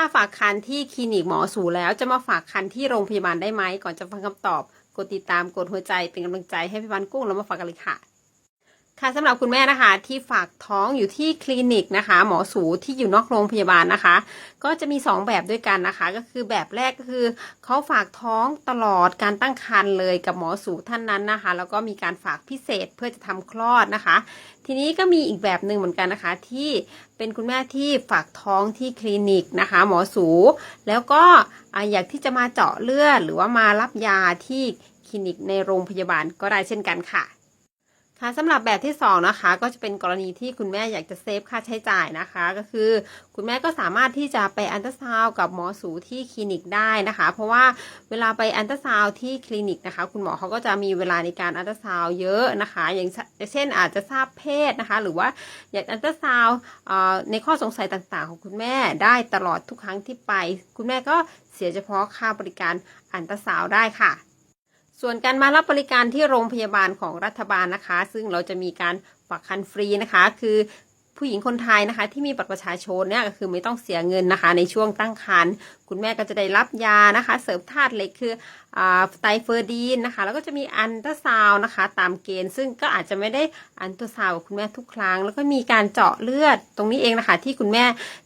ถ้าฝากคันที่คลินิกหมอสูแล้วจะมาฝากคันที่โรงพยาบาลได้ไหมก่อนจะฟังคำตอบ กดติดตามกดหัวใจเป็นกำลังใจให้พี่วันกุ้งแล้วมาฝากกันเลยค่ะ ค่ะสำหรับคุณแม่นะคะที่ฝากท้องอยู่ที่คลินิกนะคะ หมอสูที่อยู่นอกโรงพยาบาลนะคะ ก็จะมี 2 แบบด้วยกันนะคะ ก็คือแบบแรกก็คือเขาฝากท้องตลอดการตั้งครรภ์เลยกับหมอสูท่านนั้นนะคะ แล้วก็มีการฝากพิเศษเพื่อจะทำคลอดนะคะ ทีนี้ก็มีอีกแบบหนึ่งเหมือนกันนะคะ ที่เป็นคุณแม่ที่ฝากท้องที่คลินิกนะคะ หมอสู แล้วก็อยากที่จะมาเจาะเลือดหรือว่ามารับยาที่คลินิกในโรงพยาบาลก็ได้เช่นกันค่ะ ค่ะสำหรับแบบที่สองนะคะก็จะเป็นกรณีที่คุณแม่อยากจะเซฟค่าใช้จ่ายนะคะ ก็คือคุณแม่ก็สามารถที่จะไปอันตราซาวกับหมอสูที่คลินิกได้นะคะ เพราะว่าเวลาไปอันตราซาวที่คลินิกนะคะ คุณหมอเขาก็จะมีเวลาในการอันตราซาวเยอะนะคะ อย่างเช่นอาจจะทราบเพศนะคะ หรือว่าอยากอันตราซาวในข้อสงสัยต่างๆ ของคุณแม่ได้ตลอดทุกครั้งที่ไป คุณแม่ก็เสียเฉพาะค่าบริการอันตราซาวได้ค่ะ ส่วนการมารับบริการที่โรงพยาบาลของรัฐบาลนะคะ ซึ่งเราจะมีการฝากคันฟรีนะคะ คือผู้หญิงคนไทยนะคะ ที่มีบัตรประชาชนเนี่ยก็คือไม่ต้องเสียเงินนะคะ ในช่วงตั้งครรภ์คุณแม่ก็จะได้รับยานะคะ เสริมธาตุเหล็กคืออาไตรเฟอร์ดีนนะคะ แล้วก็จะมีอันตราซาวนะคะ ตามเกณฑ์ ซึ่งก็อาจจะไม่ได้อันตราซาวกับคุณแม่ทุกครั้ง แล้วก็มีการเจาะเลือดตรงนี้เองนะคะ ที่คุณแม่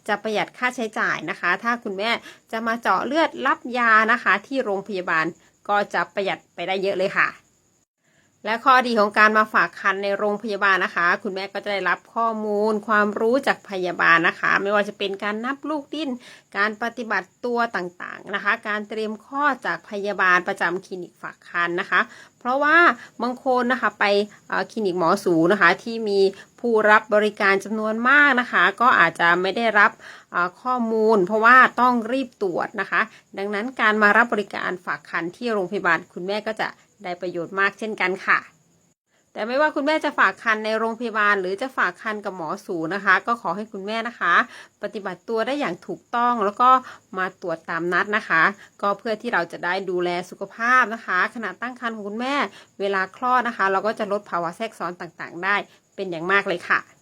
จะประหยัดค่าใช้จ่ายนะคะ ถ้าคุณแม่จะมาเจาะเลือดรับยานะคะ ที่โรงพยาบาล ก็จะประหยัดไปได้เยอะเลยค่ะ และข้อดีของการมาฝากคันในโรงพยาบาลนะคะ คุณแม่ก็จะได้รับข้อมูลความรู้จากพยาบาลนะคะ ไม่ว่าจะเป็นการนับลูกดิ้น การปฏิบัติตัวต่างๆนะคะ การเตรียมข้อจากพยาบาลประจำคลินิกฝากคันนะคะ เพราะว่าบางคนนะคะไปคลินิกหมอสูนะคะที่มีผู้รับบริการจำนวนมากนะคะ ก็อาจจะไม่ได้รับข้อมูล เพราะว่าต้องรีบตรวจนะคะ ดังนั้นการมารับบริการฝากคันที่โรงพยาบาลคุณแม่ก็จะ ได้ประโยชน์มากเช่นกันค่ะ แต่ไม่ว่าคุณแม่จะฝากคันในโรงพยาบาล หรือจะฝากคันกับหมอสูนะคะ ก็ขอให้คุณแม่นะคะ ปฏิบัติตัวได้อย่างถูกต้องแล้วก็มาตรวจตามนัดนะคะ ก็เพื่อที่เราจะได้ดูแลสุขภาพนะคะ ขณะตั้งครรภ์ของคุณแม่เวลาคลอดนะคะ เราก็จะลดภาวะแทรกซ้อนต่างๆ ได้เป็นอย่างมากเลยค่ะ